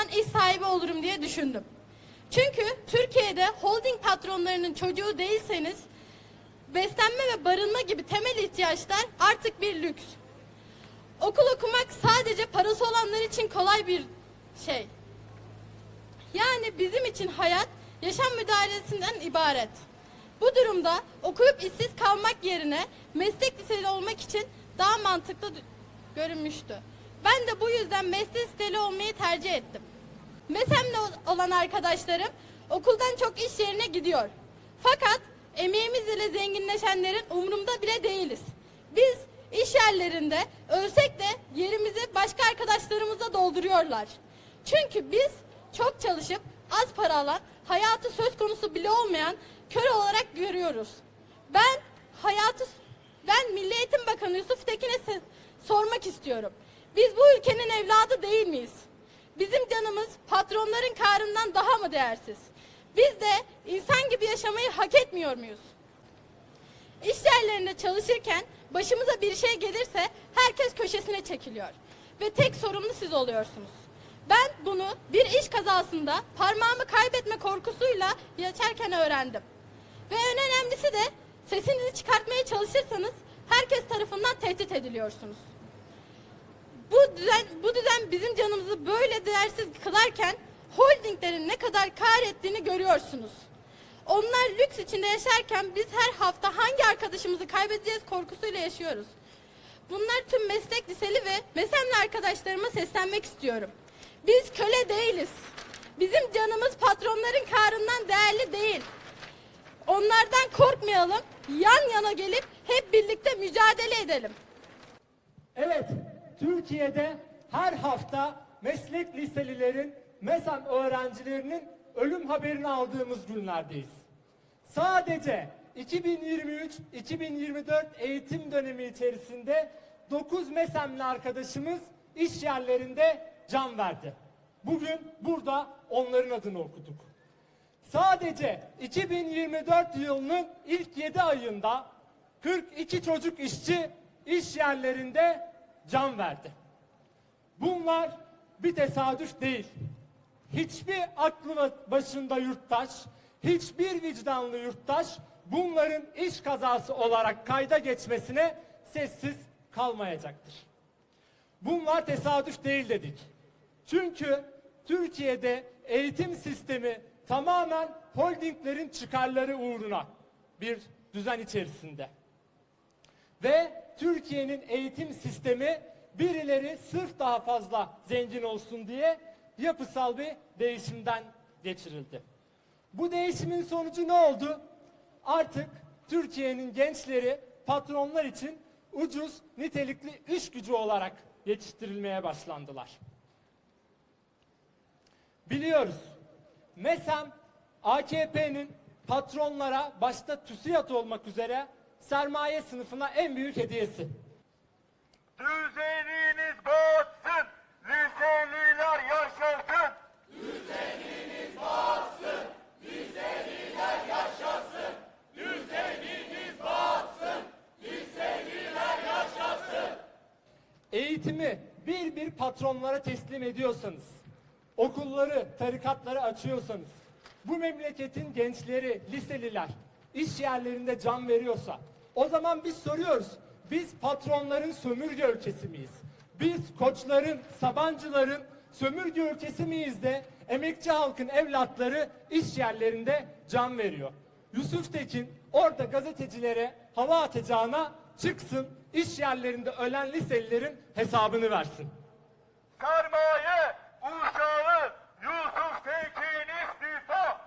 tarafından iş sahibi olurum diye düşündüm. Çünkü Türkiye'de holding patronlarının çocuğu değilseniz beslenme ve barınma gibi temel ihtiyaçlar artık bir lüks. Okul okumak sadece parası olanlar için kolay bir şey. Yani bizim için hayat yaşam müdahalesinden ibaret. Bu durumda okuyup işsiz kalmak yerine meslek liseli olmak için daha mantıklı görünmüştü. Ben de bu yüzden meslek liseli olmayı tercih ettim. Mesemle ol- olan arkadaşlarım okuldan çok iş yerine gidiyor. Fakat emeğimiz ile zenginleşenlerin umurumda bile değiliz. Biz iş yerlerinde ölsek de yerimizi başka arkadaşlarımıza dolduruyorlar. Çünkü biz çok çalışıp az para alan, hayatı söz konusu bile olmayan kör olarak görüyoruz. Ben hayatı ben Milli Eğitim Bakanı Yusuf Tekin'e sormak istiyorum. Biz bu ülkenin evladı değil miyiz? Bizim canımız patronların karından daha mı değersiz? Biz de insan gibi yaşamayı hak etmiyor muyuz? İş yerlerinde çalışırken başımıza bir şey gelirse herkes köşesine çekiliyor. Ve tek sorumlu siz oluyorsunuz. Ben bunu bir iş kazasında parmağımı kaybetme korkusuyla yaşarken öğrendim. Ve en önemlisi de sesinizi çıkartmaya çalışırsanız herkes tarafından tehdit ediliyorsunuz. Düzen, bu düzen bizim canımızı böyle değersiz kılarken holdinglerin ne kadar kar ettiğini görüyorsunuz. Onlar lüks içinde yaşarken biz her hafta hangi arkadaşımızı kaybedeceğiz korkusuyla yaşıyoruz. Bunlar tüm meslek liseli ve mesemli arkadaşlarıma seslenmek istiyorum. Biz köle değiliz. Bizim canımız patronların karından değerli değil. Onlardan korkmayalım, yan yana gelip hep birlikte mücadele edelim. Evet, Türkiye'de her hafta meslek liselilerin, MESAM öğrencilerinin ölüm haberini aldığımız günlerdeyiz. Sadece 2023-2024 eğitim dönemi içerisinde 9 MESAM'lı arkadaşımız iş yerlerinde can verdi. Bugün burada onların adını okuduk. Sadece 2024 yılının ilk 7 ayında 42 çocuk işçi iş yerlerinde can verdi. Bunlar bir tesadüf değil. Hiçbir aklı başında yurttaş, hiçbir vicdanlı yurttaş bunların iş kazası olarak kayda geçmesine sessiz kalmayacaktır. Bunlar tesadüf değil dedik. Çünkü Türkiye'de eğitim sistemi tamamen holdinglerin çıkarları uğruna bir düzen içerisinde. Ve Türkiye'nin eğitim sistemi birileri sırf daha fazla zengin olsun diye yapısal bir değişimden geçirildi. Bu değişimin sonucu ne oldu? Artık Türkiye'nin gençleri patronlar için ucuz, nitelikli iş gücü olarak yetiştirilmeye başlandılar. Biliyoruz. MESEM AKP'nin patronlara başta TÜSİAD olmak üzere sermaye sınıfına en büyük hediyesi. Düzeniniz batsın, liseliler yaşasın. Eğitimi bir bir patronlara teslim ediyorsanız, okulları, tarikatları açıyorsanız, bu memleketin gençleri, liseliler iş yerlerinde can veriyorsa, o zaman biz soruyoruz, biz patronların sömürge ülkesi miyiz? Biz koçların, sabancıların sömürge ülkesi miyiz de emekçi halkın evlatları iş yerlerinde can veriyor. Yusuf Tekin orada gazetecilere hava atacağına çıksın iş yerlerinde ölen liselilerin hesabını versin. Sermaye